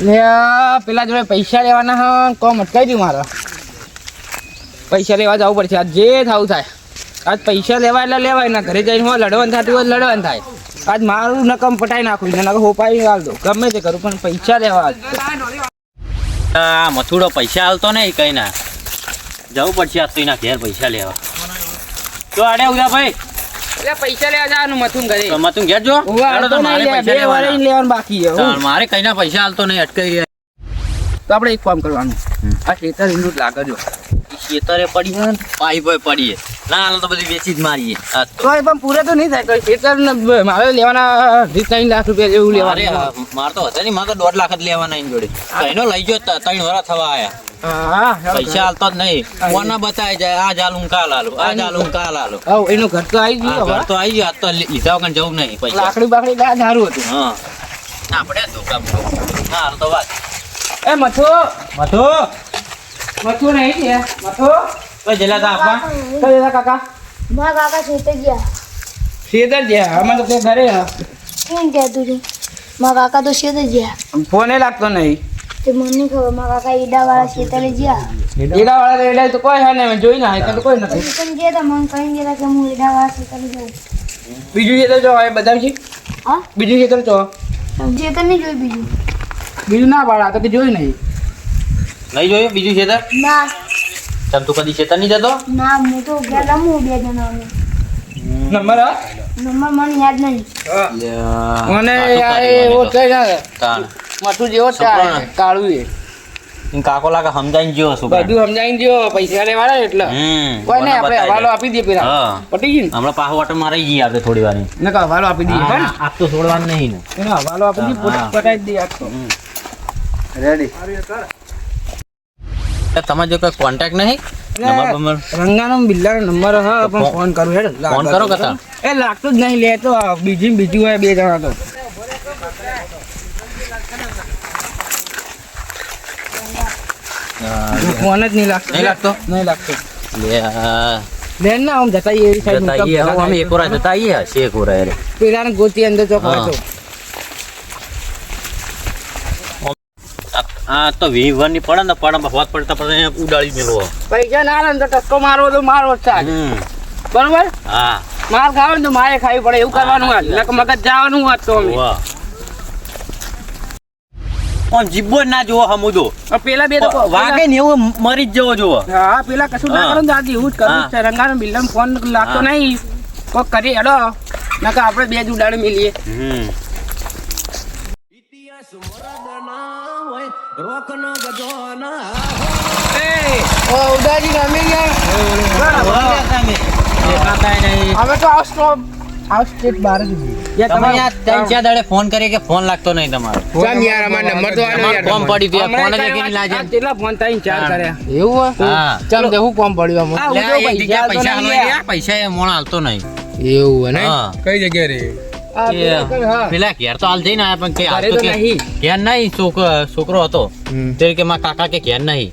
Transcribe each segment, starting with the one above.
પેલા જોડે પૈસા લેવાના હા કોમ અટકાઈ દઉં મારો. પૈસા લેવા જવું પડશે. આજ જે થવું થાય. આજ પૈસા લેવા એટલે લેવાય, ના ઘરે જઈને હું લડવાનું થતું હોય લડવાનું થાય. આજ મારું નકમ પટાઈ નાખું ને નકમ હોપાઈ હાલ દો ગમે તે કરું, પણ પૈસા લેવા આ મથુડો પૈસા હાલતો નહીં કઈ ના. જવું પડશે આજ તો એના ઘેર પૈસા લેવા. તો આડે ઉદા ભાઈ. એટલે પૈસા લેવા જવાનું મથું ઘરે. મતું ઘેર જો? તો મારે પૈસા લેવાના. લેવાનું બાકી છે. મારે કઈ ના પૈસા હાલતો નહીં અટકાઈ ગયા. તો આપણે એક કામ કરવાનું. આ ખેતર એનું લાગે જો. ખેતરે પડી હોય ને પાઇપ પડીએ. ના હાલ તો બધી વેચી જ મારીએ. તો એ પણ પૂરે તો નહીં થાય કોઈ ખેતર મારે લેવાના અઢી ત્રણ લાખ રૂપિયા જેવું લેવા લેવાનું મારે તો હતા નહીં, મારે તો દોઢ લાખ જ લેવાના એની જોડે. એનો લઈ ગયો ત્રણ વરા થવા આયા. હા હા. પૈસા હાલતો જ નહીં. કોને બતાય જાય આ જાલું કાલ હાલો આ જાલું કાલ હાલો. હવ એનું ઘર તો આવી ગયો ઘર તો આવી ગયો તો લીધા વગર જવું નહીં પૈસા. લાકડી બાકડી ગા સારું હતું. હા. આપણે ધોકા. હાલ તો વાત. એ મથો. મથુ. મથો નહીં છે. મથો. કોઈ જેલા કાકા કઈ જતા કાકા. મારા કાકા છેતે ગયા. શેતર છે અમે તો ત્યાં ઘરે હા. કેમ કહેતું હતું મારા કાકા તો છેતે ગયા. ફોને લાગતો નહીં. તે મને નહીં ખબર મારા કાકા ઈડાવાળા છેતરે ગયા. એડા વાળા એડા તો કોઈ હે નહીં જોઈ ના તો કોઈ નથી. પણ ગયા તા મને કહી ગયા તા કે હું ઈડાવાળા છેતરે જાઉં. બીજું ખેતર જો હવે બધા છે. હા? બીજું ખેતર જો તો નહીં જોયું બીજું. બીજું ના પાડા તો કે જોઈ નહીં. નહીં જોયું? બીજું ખેતર ના. તમ તું કદી ખેતર નહીં જતો? ના હું તો ગયા રમું બે જણા નંબર નંબર મને યાદ નહીં. મને એવો કઈ ના મથું જેવો છે, કાળું એ કાકો લાગે સમજાઈને જ્યો છું બધું સમજાઈને પૈસા લેવાના એટલે. કોઈ નહીં આપણે હવાલો આપી દઈએ પેલા. હા. પટી ગયું હમણાં પાછો ઓટો મારી જઈએ આપણે થોડી વાર ને હવાલો આપી દઈએ આપ તો છોડવાનું નહીં ને. હવાલો આપી દઈએ પટાઈ દઈએ તો. રેડી તમારે જો કોઈ કોન્ટેક્ટ નહીં? નંબર રંગાનો બિલ્લાનો નંબર હા પણ ફોન કરું હેડ ફોન કરો કતા એ લાગતું જ નહીં લે તો આ બીજું હોય બે જણા તો. ફોન જ નહીં લાગતો. નહીં લાગતો? નહીં લાગતો. લે આ, ના આમ જતા એ જતા આઈએ અમે એકોરા જતા આઈએ હશે એકોરા પેલાને ગોતી અંદર ચોક હા. વાંચો આ તો વી વનની પડે ને પડે હોત પડતા પડે ઉડાડી મેલો. પૈસા ના આવે ને તો ટક્કો મારવો તો મારવો જ બરોબર? હા. માર ખાવ ને તો મારે ખાવી પડે એવું કરવાનું હોય. નકર મગજ જવાનું હોત તો અમે. જીબ્બો ના જોવો હમુદો પેલા બે તો વાગે ને એવું મરી જ જવો જોવો હા પેલા કશું ના કરો ને દાદી એવું જ કરું. છે. રંગાનો બિલ્લાનો ફોન લાગતો. નહીં. કોક કરી હેડો. નકા આપણે બે જ ઉડાડે મિલીએ. હમ. ઓ ઉડાજી રમી ગયા હવે તો આવ સ્ટોપ આવ સ્ટેટ બહાર જ તમે યાર ત્રણ ચાર દાડે ફોન કરીએ કે ફોન લાગતો નહીં તમારો? ચાલ યાર અમાર નંબર તો આલો યાર કોમ પડી ગયું ફોન જ એકલી લાજે કેટલા ફોન ચાર કર્યા? એવું કોમ પડ્યું જગ્યાએ પૈસા એ મોણ હાલતો નહીં. એવું ને? કઈ જગ્યા રે? પેલા ઘેર તો હાલ જઈને આવ્યા પણ કે હાલ તો ઘેર નહીં છોકરો છોકરો હતો. તે કે માં કાકા કે ઘેર નહીં.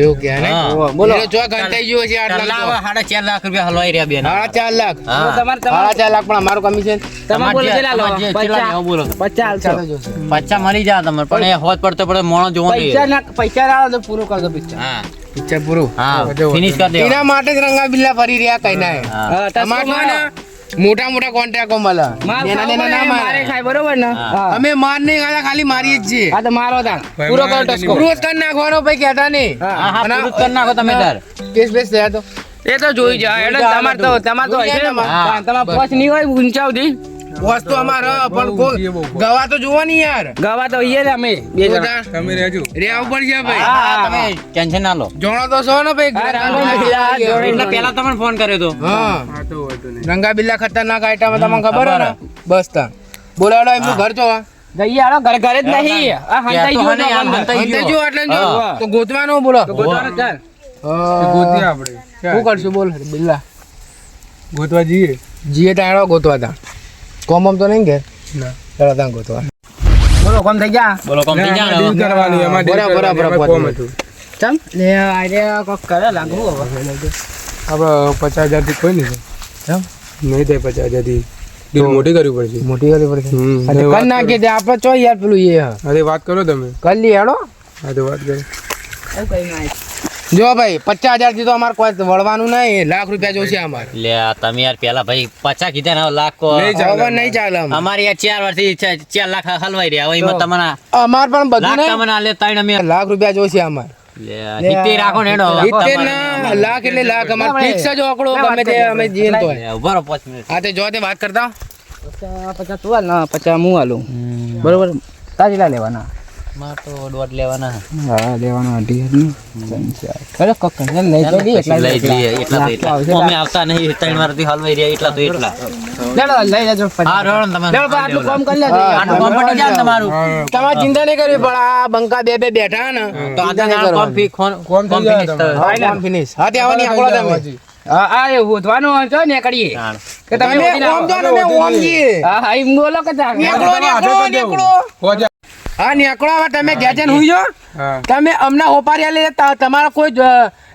એવું કે ને? હા. ઓહો, બોલો. બોલો ઘંટાઈ ગયો છે આટલા ચાલ, તો. લાવો, સાડા ચાર લાખ રૂપિયા હલવાઈ રહ્યા બેન. સાડા ચાર લાખ. તમારે સાડા ચાર લાખ પણ અમારું કમિશન. તમે બોલો કેટલા લો? કેટલા બોલો. પચાસ ચાલો આલશો. જોશે પચ્ચા મરી જા તમારે પણ એ હોત પડતો પડે મોણો જોવો પૈસા નહીં પૈસા ના તો પૂરો કરી પિક્ચર હા. પિક્ચર પૂરું. હા ફિનિશ કરી એના માટે જ રંગા બિલ્લા ફરી રહ્યા કઈ ના હા. મોટા મોટા કોન્ટ્રાક્ટો મળે નાના નાના ના મારે. ખાય બરોબર ને. અમે માર નહીં ખાતા ખાલી મારીએ જ છીએ. હા તો મારો તા પૂરો કરો ટસ્કો. પૂરો કરી નાખવાનો ભાઈ કહેતા નહીં. હા. પૂરું કરી નાખો તમે તાર. કેસ બેસ થયા તો. એ તો જોઈ જાય એટલે તમારે તો તમાર તો તમાર પોચ નહીં હોય ઊંચા વસ્તુ અમારે પણ ગવા તો જોવો નહીં યાર. ગવા તો અહીંયા અમે બે જણા. તમે રહેજો. રહેવું પડશે ભાઈ. હા. તમે ટેન્શન ના લો. જોણો તો છો ને ભાઈ એટલે પહેલા તમને ફોન કર્યો તો. હા. રંગા બિલ્લા ખતરનાક આઈટમ તમને ખબર હે ને? બસ તા. બોલાડો એમનું ઘર જોવા જઈએ હાલો ઘરે ઘરે જ નહીં. આ હંતાઈ તો ગયો હને તો આમ અંદર. હંતાઈ જો એટલે જો. તો ગોતવાનું બોલો. ગોતવાનો ચાલ. હા. શું કરશું? બોલ બિલ્લા. ગોતવા જઈએ? જીએ ટાણો ગોતવા તા. કોમમ તો નહીં કે? ના. ચાલો તાં. ગોતવા બોલો કોમ થઈ જા બોલો કોમ થઈ ને હવે. કરવાની એમાં બરાબર, બરાબર. કોમ હતું. ચાલ. લે આરે કોક કરે લાગુ હવે. આપણે પચાસ હજારથી કોઈ નહીં કેમ? નહીં થાય પચાસ હજારથી ડીલ મોટી કરવી પડશે. મોટી કરવી પડશે. એ કર વાત નાખીએ તે આપણે ચો યાર પેલું એ. અરે વાત કરો તમે. કર લી હેડો. હા તો વાત કરો. જો ભાઈ પચાસ હજારથી તો અમારે કોઈ વળવાનું નહીં. લાખ રૂપિયા જોશે અમારે. લે તમે યાર પેલા ભાઈ પચાસ કીધા ને લાખ કો- નહીં ચાલે. અમારે. યાર ચાર વર્ષથી ચાર- ચાર લાખ હલવાઈ રહ્યા. હોય એમાં. તમને અમારે પણ બધું તમને લે ત્રણ અમે લાખ રૂપિયા જોશે અમારે. લાખ એટલે લાખ. અમારે ફિક્સ જ આંકડો ગમે તે અમે જઈએ ને ઊભા રહો પાંચ મિનિટ. હા તે જો તે વાત કરતા. પચાસ પચાસ તું હાલ ને પચાસ હું હાલું. બરોબર લેવાના. માર તો દોઢ લેવાના હા લેવાના અઢી હજાર અરે કોક લઈ તો એટલા લઈ જ એટલા તો અમે આવતા નહીં ત્રણ વર્ષથી હલવાઈ રહ્યા એટલા તો એટલા લેડો લઈ લેજો હા રોડ તમે લેડો આટલું કામ કરી લેજો આટલું કામ પટી જાય તમારું તમારે ચિંતા નહીં કરવી પણ આ બંકા બે બે બેઠા ને તો નહીં કોમ. ફી કોમ. થયું. હા, કામ હા તે આવવાની આંકડો તમે હા એ હોધવાનું છો ને કરીએ કે તમે ઓમ જો ને ઓમ જઈએ. હા હા બોલો કે નેકળો, નેકળો, નેકળો. હા નીકળો હવે તમે જઈને હુઈ જો તમે અમને હોપારી લે તમારા કોઈ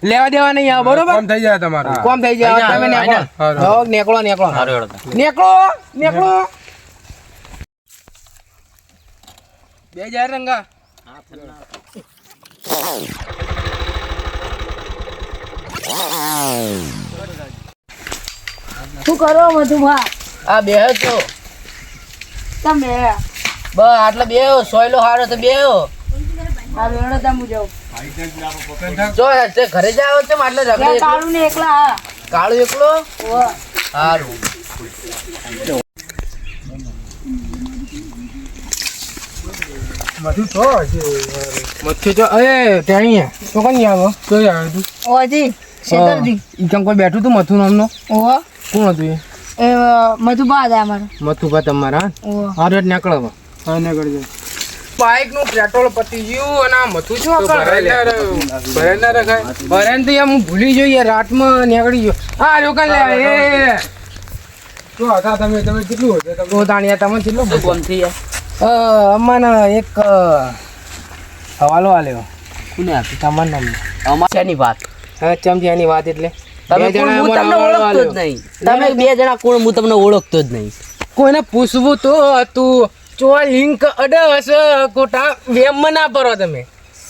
લેવા દેવા નહીં આવે બરોબર? કોમ થઈ જાય તમારું. કોમ થઈ જાય તમે નીકળો. નીકળો નીકળો. નેકળો નેકળો. બે જાય રંગા. શું કરો મધુભા આ બે તો તમે? બસ આટલે બે સોયલો હારો તો બે આ વેણો તમે જાઓ. જો તે ઘરે જાવ છે આટલે ત્યાં રગડે કાળું ને એકલા હા. કાળું એકલો. હારું. તો હશે તો એ તેણી તો કોણ આવો? કઈ આવ્યું તું ઓજી શેતરજી? કોઈ બેઠું તું મથું નામનો? ઓહ કોણ હતું એ? એ મધુભા હતા અમારા. મથુભા તમારા? હારું એટલે હવે. કરજો. બાઇકનું પેટ્રોલ પતી ગયું અને આ મથું શું તો ના રહે- ભરાય ના રખાય. ભરેન તો યાર ભૂલી જોઈએ યાર રાતમાં નીકળી ગયો. હા લોકો લે એ. તો હતા તમે તમે કેટલું હતું તો તાણિયા તમે કેટલો શું થઈ જાય? અ એક હવાલો આલ્યો. કોને આપી? તમાર નામ. અમારે શેની વાત? હા વાત એટલે. તમે તમને ઓળખતો જ નહીં. તમે બે જણા કોણ? હું તમને ઓળખતો જ નહીં. કોઈને પૂછવું તો હતું. ચો લિંક અડસ કોટા ખોટા વેમ ના પરો તમે.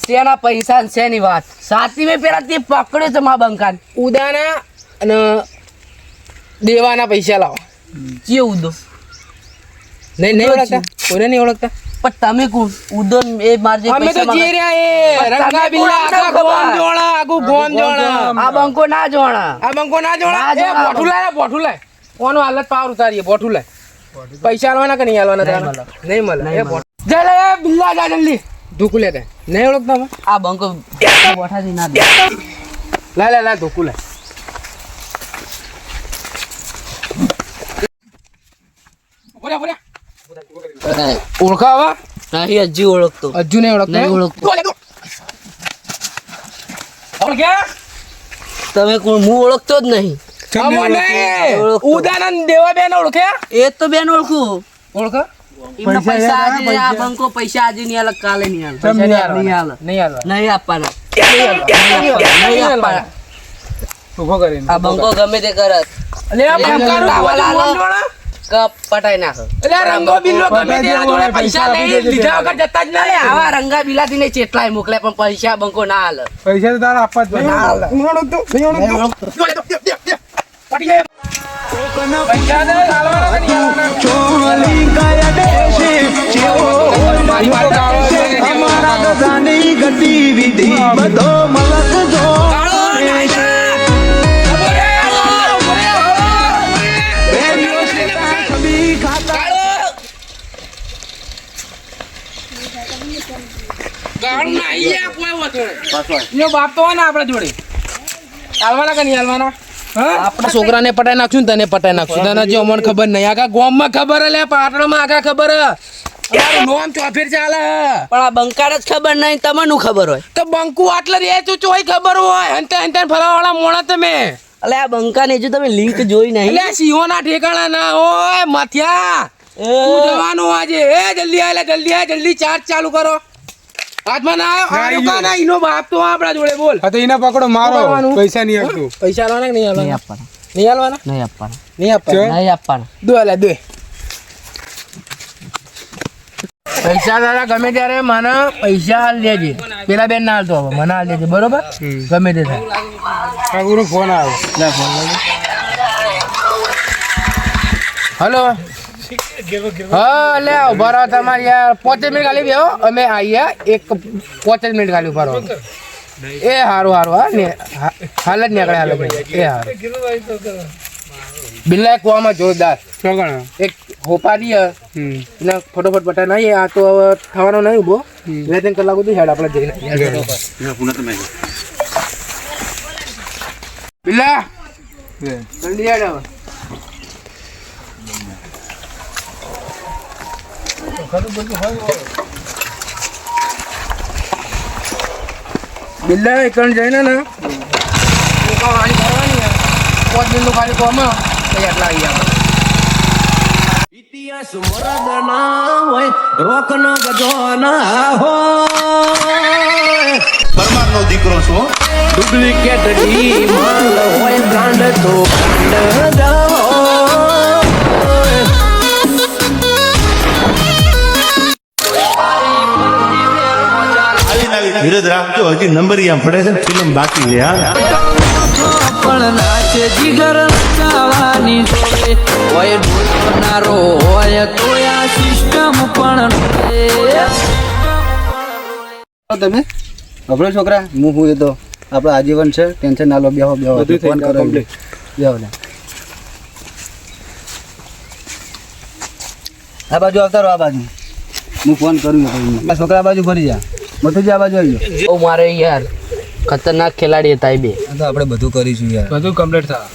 શેના પૈસા છે ની વાત? સાચી મેં પેલા તે પકડ્યો છે મા બંકાન. ઉદાના અને દેવાના પૈસા લાવો. જે ઉદો. નહીં નહીં ઓળખતા? કોઈને નહીં ઓળખતા? પણ તમે કોણ? ઉદો એ માર જે અમે તો જે રહ્યા એ. રંગા બિલ્લા આખા? ગોમ જોણા આખું ગોમ જોણા. આ બંકો ના જોણા. આ બંકો ના જોણા? એ બોઠુલા બોઠુલા લાય બોઠું લાય. કોનો હાલત પાવર ઉતારીએ? બોઠુલા લાય. પૈસા આલવાના કે નહીં આલવાના તારા? નહીં મળે. જય લે બિલ્લા જા જલ્દી. ધૂકુ લે તે. નહીં ઓળખતા અમે? આ બંકો બોઠાથી ના દે. લે. લે લે ધૂકુ બોલ્યા. ઓળખાવા? નહીં હજુ ઓળખતો. હજુ નહીં ઓળખતા? નહીં ઓળખતો. ઓળખ્યા? તમે કોણ હું ઓળખતો જ નહીં. અમને દેવા બેન ઓળખે? એ તો બેન ઓળખું. ઓળખા? પૈસા પૈસા આજે આ પૈસા. બંકો પૈસા આજે નહીં આલે કાલે નહીં આલે. નહીં આલવાના? નહીં આલે? નહીં આલવા નહીં આપવાના. નહીં આપવાના ઊભો કરીને આ બંકો ગમે તે કરત અલે આ બંકાનું લાવા, બધું લાવા. મોન જોણા. કપ પટાઈ નાખે. અલે રંગો બિલ્લો ગમે તેના જોડે પૈસા પૈસા લઈ લીધા વગર જતા જ અરે આવા રંગા બિલાતી ને ચેટલાય મોકલે પણ પૈસા બંકો ના હાલ પૈસા તો તારા આપવા જ પડે. નહીં ઓળખતો, નહીં ઓળખતો. જો લે, જો, જો, જો. વાંધો બાપ તો હોય ને આપણા જોડે હાલવાના કે નહીં હાલવાના આપણા છોકરાને પટાઈ નાખશું તને પટાઈ નાખશું. તને જો અમને ખબર નહીં. આખા ગામમાં ખબર લે પાટણમાં આખા ખબર. અમારું નોમ ચોફેર ચાલે. પણ આ બંકાર જ ખબર નહીં તમને ખબર હોય. તો બંકુ આટલે રે તું ચોય ખબર હોય. હંતે હંતે ફરવાવાળા મોણા તમે. એટલે આ બંકાને જો તમે લિંક જોઈ નહીં. એટલે સિંહોના ઠેકાણા ના હોય માથિયા જવાનું આજે. એ જલ્દી આય જલ્દી આય જલ્દી ચાર્જ ચાલુ કરો. પૈસા દાદા ગમે ત્યારે મને પૈસા હાલ દેજે. પેલા બેન ના હાલતો હવે મને હાલ દેજે બરોબર? ગમે તે થાય. ફોન આવે. ફોન હા લે ઊભા રહો તમારે યાર પાંચ મિનિટ ખાલી બેહો અમે આવીએ એક પાંચ જ મિનિટ ખાલી ઊભા રહો એ સારું સારું હા ને હાલ જ નીકળે હાલ એ સારું બિલ્લા એક કુવામાં જોરદાર. એક હોપારી દી. હમ. ને ફટોફટ બટા નહીં આ તો હવે થવાનો નહીં ઊભો. બે ત્રણ કલાક સુધી હેડ આપણે જઈને બિલ્લા ઠંડી હેડ હવે. બિલ્લા એકણ જઈને ને? વાળી કરવાની પાંચ મિનિટનું ખાલી કોમ હે, આવી આપણે ઇતિહાસ મરદના હોય રોકનો ગજો ના હોય. પરમારનો દીકરો છું. ડુપ્લિકેટ ડી માલ હોય બ્રાન્ડ તો બ્રાન્ડ ધીરજ રાખજો. હજી નંબરિયા પડે છે ફિલ્મ બાકી છે હા. પણ નાચે જીગર નચાવાની જોડે હોય ઢોલનારો હોય તો આ સિસ્ટમ પણ તમે? ગભરો છોકરા હું હું એ તો આપણે આજીવન છે ટેન્શન ના લો બેહો બેહો. બધું થઈ ફોન કરો complete. બેહો ને. આ બાજુ આવતા રહો આ બાજુ. હું ફોન કરું છું છોકરા આ બાજુ ફરી જા. મથુજી આ બાજુ આવી જાઓ. ઓ મારે યાર. ખતરનાક ખેલાડી હતા એ બે. તો આપણે બધું કરીશું યાર. બધું કમ્પ્લીટ થા.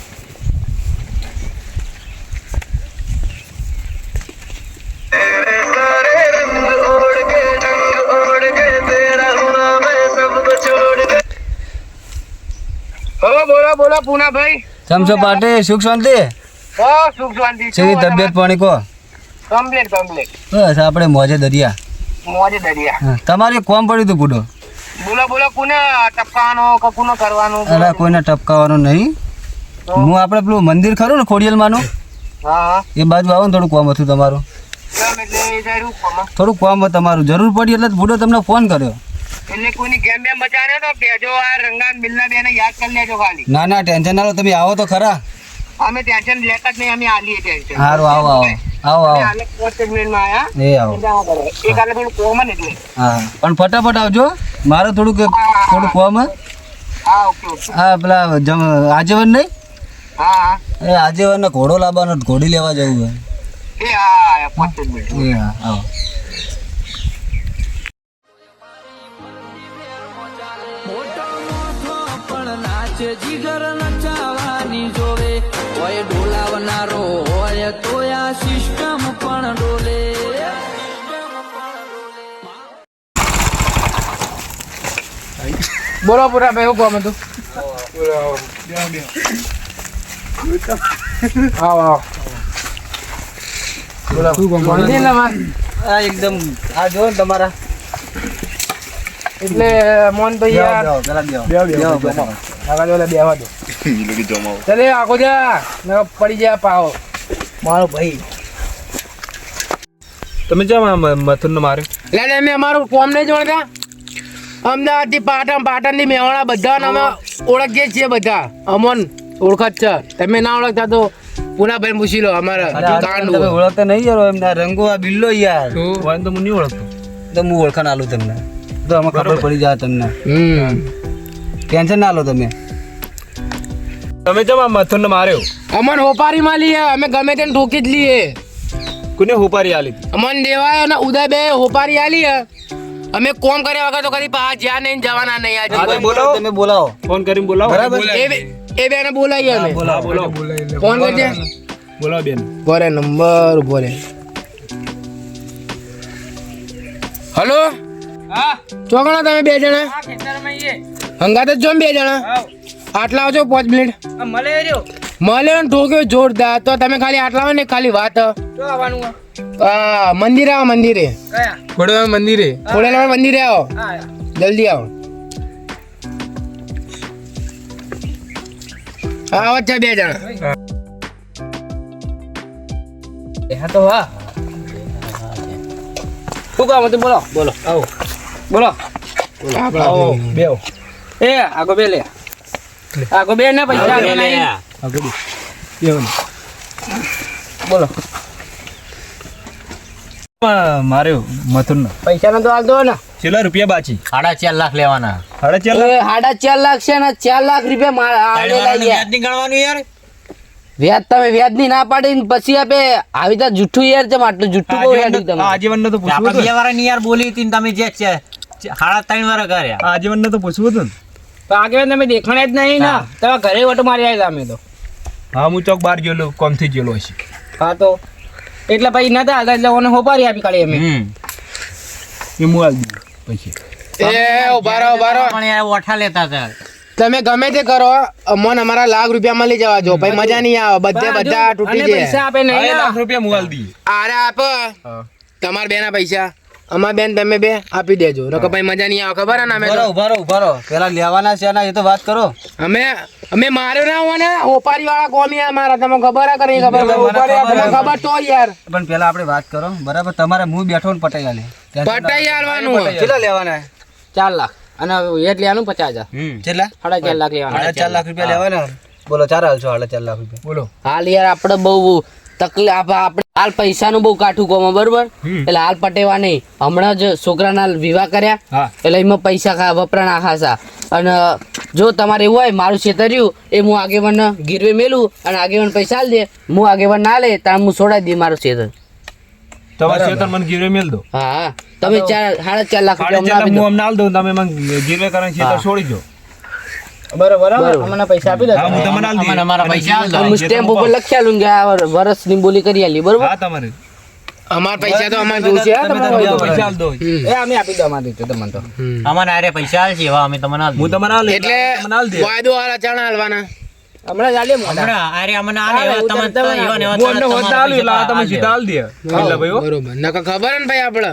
હો બોલો બોલો પૂનાભાઈ. સમસો પાટે સુખ શાંતિ? હો સુખ શાંતિ. કેવી તબિયત પાણી કહો કમ્પ્લીટ કમ્પ્લીટ. બસ આપણે મોજે દરિયા. મોજે દરિયા તમારે કોમ પડ્યું હતું બુડો બોલો બોલો કોને ટપકાવાનો કે કોને કરવાનું? અરે કોઈને ટપકાવાનું નહીં. હું આપણે પેલું મંદિર ખરું ને ખોડિયલમાંનું? હા. હા એ બાજુ આવો ને થોડું કોમ હતું તમારું. થોડું કોમ હતું તમારું. જરૂર પડી એટલે બુડો તમને ફોન કર્યો. એટલે કોઈની ગેમ બેમ બચાને તો કહેજો આ રંગાન બિલ્લા બેને યાદ કરી લેજો ખાલી. ના ના ટેન્શન ના લો. તમે આવો તો ખરા. અમે ટેન્શન લેતા જ નહીં અમે આલીએ ટેન્શન સારું આવો આવો. આવો આવો. જ આયા. એ આવો. એક આ કરે. એ કાલે થોડું કોમન એટલે. હા. પણ ફટાફટ આવજો. મારે થોડુંક થોડું કોમ હે. હા ઓકે ઓકે. હા પેલા જમ આજીવન નહીં? હા હા. એ આજીવન ને ઘોડો લાવવાનો ઘોડી લેવા જવું છે એ હા આયા પાંચ મિનિટ એ હા આવો. પણ નાચે જીગર નચાવાની જોડે હોય ડોલાવનારો હોય તો આ સિસ્ટમ પણ ડોલે. બોલો પૂરા ભાઈ હું કોમ હતું? આવો આવો. બોલો મંદિર ના માં. આ એકદમ આ જો ને તમારા. એટલે મોન આગળ ઓલે બેહવા દો. ચાલે આખો જા. ના પડી જા પાવો મારો ભાઈ. તમે જા મથુન મથુરને મારે લે અમે અમારું કોમ નહીં જોડતા. અમદાવાદથી પાટણ પાટણથી મેવાડા બધા અમે ઓળખીએ છીએ બધા. અમોન ઓળખત છે. તમે ના ઓળખતા તો પુનાભાઈ પૂછી લો અમારા કાંડ તમે ઓળખતા નહીં યાર એમના રંગો આ બિલ્લો યાર. હોય તો હું નહીં ઓળખતો. તો હું ઓળખાણ આલું તમને. તો અમે ખબર પડી જાય તમને. હમ. ટેન્શન ના લો તમે. તમે જેમ મથુન માર્યો. અમન હોપારી માં લઈએ અમે ગમે તેને ઠોકી જ લઈએ કોને હોપારી આલી? અમન દેવાય અને ઉદય બે હોપારી આલી હે. અમે કોમ કર્યા વગર તો કદી પા જ્યાં નહીં જવાના નહીં આજે. બોલાવો. તમે બોલાવો. ફોન કરીને બોલાવો. બરાબર. એ એ બેને બોલાવીએ અમે. બોલાવો. બોલાવો. ફોન કરજે. બોલાવો બેન. બોરે નંબર બોરે હલો? હા. ચોકણા તમે બે જણા? ખેતરમાં. હંગાત જ જો બે જણા? આટલા આવજો પાંચ મિનિટ. મળે રહ્યો. મળે ને ઠોક્યો જોરદાર. તો તમે ખાલી આટલા હોય ને ખાલી વાત. શું આવવાનું આ? આ મંદિરે આવો મંદિરે. કયા? મંદિરે. ખોડેલા મંદિરે આવો. જલ્દી આવો. હા આવો છે બે જણા. હા તો હા. શું કામ હતું? બોલો. બોલો. આવો બોલો. આવો બેવ એ આગો બે લે. આગો બે ને પૈસા આગળ નહીં. બેવ બોલો માર્યો મથુન ના. પૈસા નો તો હાલ દો ને. છેલ્લા રૂપિયા બાચી. સાડા ચાર લાખ લેવાના. સાડા ચાર લાખ? સાડા ચાર લાખ છે ને ચાર લાખ રૂપિયા માર- વ્યાજ નહીં ગણવાનું યાર. વ્યાજ તમે વ્યાજની ના પાડી પછી આપે આવી રીતે જુઠ્ઠું યાર છે આટલું જુઠ્ઠું બહુ હેડ્યું તમે. આજીવન નો તો પૂછવું બે વાર યાર બોલી હતી ને તમે જે સાડા ત્રણ વાર કર્યા. આજીવન નો તો પૂછવું હતું ને. તો આગળ તમે દેખાણે જ નહીં ના? તમે ઘરે વટો મારી આવ્યા અમે તો. હા હું ચોક બાર ગયેલો કોમથી ગયેલો હશે. હા તો. એટલે પછી નતા હતા એટલે ઓને હોપારી આપી કાઢી અમે. એ હું આલી પછી. એ ઉભારો ઉભારો પણ એ ઓઠા લેતા હતા. તમે ગમે તે કરો અમોન અમારા લાખ રૂપિયા મળી જવા જો. ભાઈ મજા નહીં આવે. બધે બધા તૂટી જાય. પૈસા આપે નહીં લાખ રૂપિયા હું દી આરે આપ. તમારા બેના પૈસા. અમાર બેન તમે બે આપી દેજો. નકર ભાઈ મજા નહીં આવે. ખબર ને અમે ભરો ભરો ભરો પેલા લેવાના છે એ તો વાત કરો. અમે અમે મારે ના હોય ને હોપારી વાળા કોમી આ મારા તમને ખબર કે ખબર? ખબર તો યાર. પણ પેલા આપણે વાત કરો. બરાબર તમારે હું બેઠો ને પટાઈ આલે. પટાઈ આલવાનું. કેટલા લેવાના? ચાર લાખ. અને એટ લેવાનું પચાસ હજાર. કેટલા? સાડા ચાર લાખ લેવાના. ચાર લાખ રૂપિયા લેવાના. બોલો ચાર હાલ છો સાડા ચાર લાખ રૂપિયા. બોલો. હાલ યાર આપણે બહુ તકલીફ આપણે હાલ પૈસાનું બહુ કાઠું કોમ બરોબર? એટલે હાલ પટેવા નહીં. હમણાં જ છોકરાના વિવાહ કર્યા એટલે એમાં પૈસા વપરાણા ખાસા. અને જો તમારે એવું હોય મારું છેતર્યું એ હું આગેવાન ગીરવે મેલું અને આગેવાન પૈસા આલ દે. હું આગેવાન ના લે ત્યાં હું છોડાવી દઈ મારું છેતર તમારે છેતર મને ગીરવે મેલ દો. હા તમે ચાર સાડા ચાર લાખ રૂપિયા દો હું અમને આલ દઉં તમે મને ગીરવે કરીને છેતર છોડી દો. બરોબર બરોબર. અમને પૈસા આપી દો હા હું તમને આલ દઈએ. અમને અમારા અને પૈસા આલ દો. ગીરવે હું સ્ટેમ્પ ઉપર લખી આલું કે આ વર્ષની બોલી કરી આલી બરોબર? હા પૈસા તો અમારે જોશે પૈસા આલ દો. એ અમે આપી દો અમારે તો તમને તો. અમારે આરે પૈસા આલશે એવા અમે તમને આલ હું તમને આલ એટલે તમને આલ દે. વાયદો વાળા ચણા હાલવાના. હમણાં જ હમણાં આરે અમને આલે એવા તમને એવા ને એવા હું અમને હોત ના આલ્યું એટલે તમે સીધા આલ દે. એટલે ભાઈઓ. બરોબર. નકર ખબર ને ભાઈ આપણે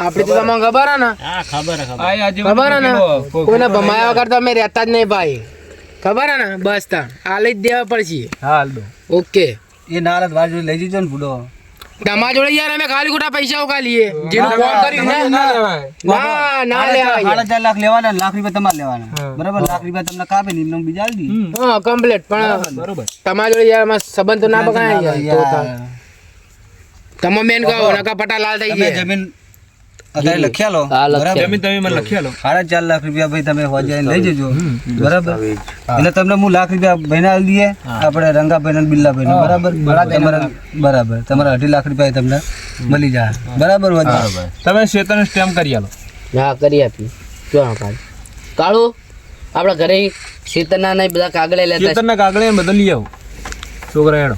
આપણી તો તમને ખબર હે ને? હા ખબર ખબર. ખબર હે ને? કોઈને ભમાયા વગર તો અમે રહેતા જ નહીં ભાઈ. ખબર હે ને? બસ તા આ જ દેવા પડશે. હાલ દો. ઓકે. એ ના બાજુ લઈ જજો ને બુડો તમારા જોડે યાર અમે ખાલી ખોટા પૈસા ઉકાલીએ જેનું કોમ કર્યું ને? ના ના લેવાય. સાડા ચાર લાખ લેવાના લાખ રૂપિયા તમારે લેવાના. બરાબર? લાખ રૂપિયા તમને કાપે ને એમને બીજા આલી હા કમ્પ્લીટ પણ બરાબર તમારા જોડે યાર આમાં સંબંધ તો ના બગાય યાર તો તમે મેન કહો નકા પટા લાલ થઈ ગયા. જમીન અત્યારે લખ્યા લો. બરાબર તમે મને લખી આલો સાડા ચાર લાખ રૂપિયા ભાઈ તમે હોજાઈને લઈ જજો. બરાબર? એટલે તમને હું લાખ રૂપિયા ભાઈને આલી દઈએ આપણે રંગાભાઈ ને બિલ્લાભાઈ ને બરાબર? તમારા બરાબર. તમારા અઢી લાખ રૂપિયા તમને મળી જાય. બરાબર તમે શેતન સ્ટેમ્પ કરી આલો. હા કરી આપી. જો હા કાળો આપણા ઘરે શીતળના ને બધા કાગળે લેતા શેતન ના કાગળે બધા લઈ આવો. છોકરા હેડો.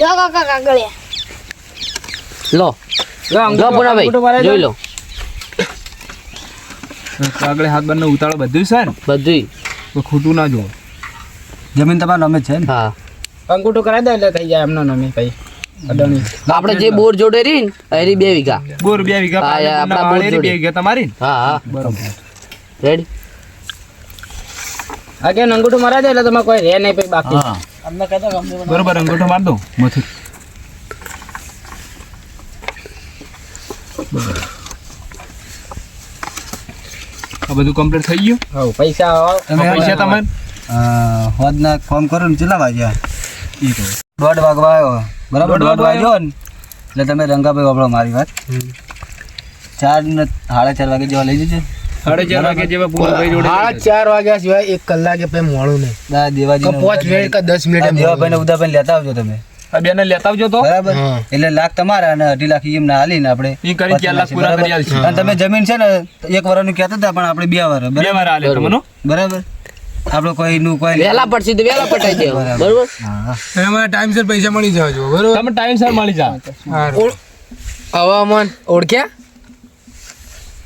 લો કાકા કાગળિયા. લો. લો, લો પુનાભાઈ અંગૂઠો જોઈ લો. આગળ હાથ બંને ઉતાળો બધું છે ને? બધું ખોટું ના જોવો જમીન તમારા નામે છે ને? હા. અંગૂઠો કરાવી દે એટલે થઈ જાય એમનો નમી કઈ. આપણે જે બોર જોડે રહી ને એની બે વીઘા. બોર બે વીઘા આપણા બોર જોડે. વીઘા તમારી હા હા. બરોબર. રેડી આગળ અંગૂઠો મરાઈ દે એટલે તમારે કોઈ રહે નહીં પછી બાકી. હા. બરોબર અંગૂઠો માર દો મથુર બધું કમ્પ્લીટ થઈ ગયું? હા પૈસા આવો. તમે પૈસા તમારે? હોદના ફોન કરો ને કેટલા વાગ્યા. દોઢ વાગવા આવ્યો બરાબર દોઢ વાગ્યો ને? એટલે તમે રંગાભાઈ વાપરો મારી વાત. ચાર ને સાડા ચાર વાગે જેવા લઈ જજો. સાડા ચાર વાગે જેવા પૂર્ણભાઈ જોડે સાડા ચાર વાગ્યા સિવાય એક કલાકે પછી મોડું નહીં. દેવાજી પાંચ મિનિટ કે દસ મિનિટ દેવાભાઈ ને ઉદાભાઈ લેતા આવજો તમે. બેને લેતા આવજો તો. બરાબર. એટલે લાખ તમારા અને અઢી લાખ એમને હાલીને આપણે ઈ કરી ચાર લાખ પૂરા કરી આલશું. અને તમે જમીન છે ને એક વર્ષનું કહેતા હતા પણ આપણે બે વાર બે વાર હાલે તમને બરાબર. આપણો કોઈ નું કોઈ વેલા પડશે તો વેલા પટાઈ દે બરોબર. એમાં ટાઈમસર પૈસા મળી જાવ બરાબર બરોબર? તમે ટાઈમસર મળી જાવ હવે મન ઓળખ્યા?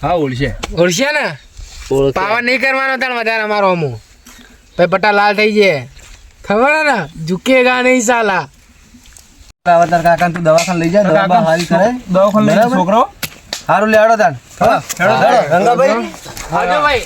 હા ઓળશે. ઓળશે ને? પાવર નહીં કરવાનો તાણ વધારે અમારો અમુ. ભાઈ પટ્ટા લાલ થઈ જાય ખબર ને? ઝુકેગા નહીં સાલા. અવતાર કાકા તું દવાખાને લઈ જા દવા હાલ હારી કરે. દવાખાને લઈ. છોકરો? હારું લેવાડો તાણ. રંગાભાઈ. આવજો ભાઈ.